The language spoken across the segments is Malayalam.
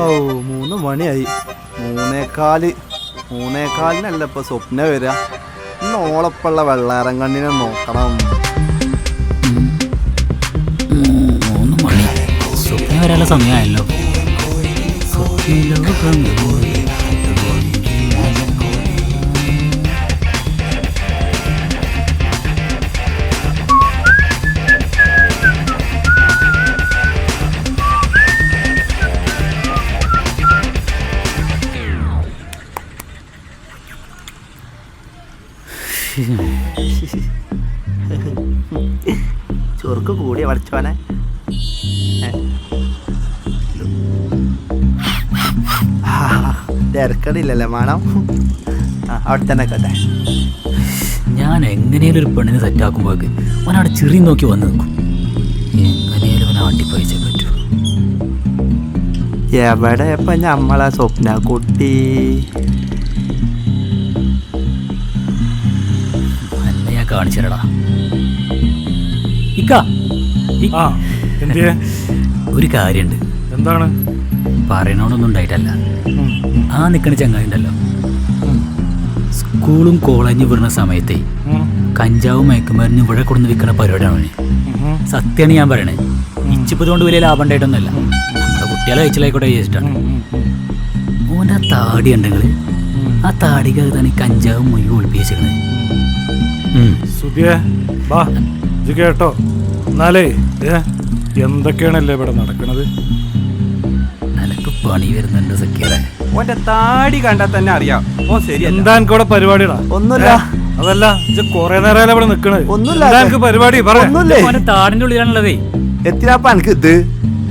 ഓ മൂന്ന് മണിയായി. മൂന്നേക്കാൽ മൂന്നേക്കാലിനല്ല ഇപ്പൊ സ്വപ്ന വരിക ഇന്ന് ഓളപ്പുള്ള വെള്ളാരം കണ്ണിനെ നോക്കണം. മൂന്ന് മണി. സ്വപ്നം വരാനുള്ള സമയമായല്ലോ സ്വപ്നലോകം ചൊറുക്ക് കൂടിയ വളച്ചോനെ തിരക്കടില്ലല്ലേ മാണം. അവിടെ തന്നെ കട്ടെ ഞാൻ എങ്ങനെയാലും ഒരു പെണ്ണിനെ സെറ്റാക്കുമ്പോഴേക്ക് അവൻ അവിടെ ചെറിയ നോക്കി വന്ന് നിൽക്കും. എങ്ങനെയാലും അവനെ ആട്ടിപ്പഴിച്ചേ പറ്റൂ. എവിടെ ഇപ്പം ഞമ്മളെ സ്വപ്ന കുട്ടി എന്നെ തരടാ ഇക്ക ആ ഒരു കാര്യണ്ട്. എന്താണ്? പറയണോടൊന്നും ഉണ്ടായിട്ടല്ല. ആ നിൽക്കണ ചങ്ങായി ഉണ്ടല്ലോ സ്കൂളും കോളേജും വിടുന്ന സമയത്തെ കഞ്ചാവും മയക്കുമരുന്ന് ഇവിടെ കൊടുന്ന് വിൽക്കുന്ന പരിപാടിയാണ് സത്യമാണ് ഞാൻ പറയണേ. ഇച്ചിപ്പത് കൊണ്ട് വലിയ ലാഭം ഉണ്ടായിട്ടൊന്നുമല്ല. നമ്മുടെ കുട്ടികളെ കഴിച്ചിലായിക്കോട്ടെ വിചാരിച്ചിട്ടാണ്. മോനാ. ഓന്റെ താടി ഉണ്ടെങ്കിൽ ആ താടിക്കകത്താണ് ഈ കഞ്ചാവും മൊഴി ഒളിപ്പിച്ചേക്കണത് സുധിയെ വാ ഇത് കേട്ടോ. എന്നാലേ ഏ എന്തൊക്കെയാണല്ലേ ഇവിടെ നടക്കണത്? നിനക്ക് പണി വരുന്നുണ്ട് സഖ്യരെ ഓന്റെ താടി കണ്ടാൽ തന്നെ അറിയാം. ഓ ശരി എന്താ കൂടെ പരിപാടിടാ? ഒന്നുമില്ല. അതല്ല ഇത് കൊറേ നേരം ഇവിടെ നിക്കണത് ഒന്നുമില്ല. എനിക്ക് പരിപാടി? ഒന്നുമില്ലേ? താടിന്റെ ഉള്ളിലാണുള്ളതേ. എത്തിനാപ്പ എനിക്ക് ഇത്?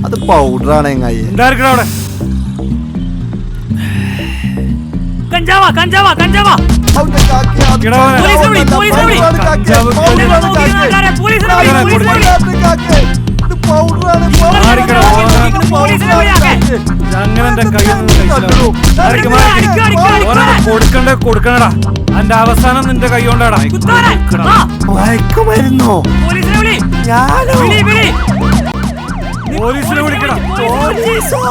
അത് പൗഡറാണ് എങ്ങായി. എന്തായിരിക്കണം അവിടെ? അടിക്കോ, അടിക്കോ. ഓനെ കൊടുക്കണ്ട കൊടുക്കണടാ എന്റെ അവസാനം നിന്റെ കൈ കൊണ്ടാടാ മയക്കുമരുന്നോ. ഞാനോ. പോലീസിനെ വിളിക്കണം പോലീസോ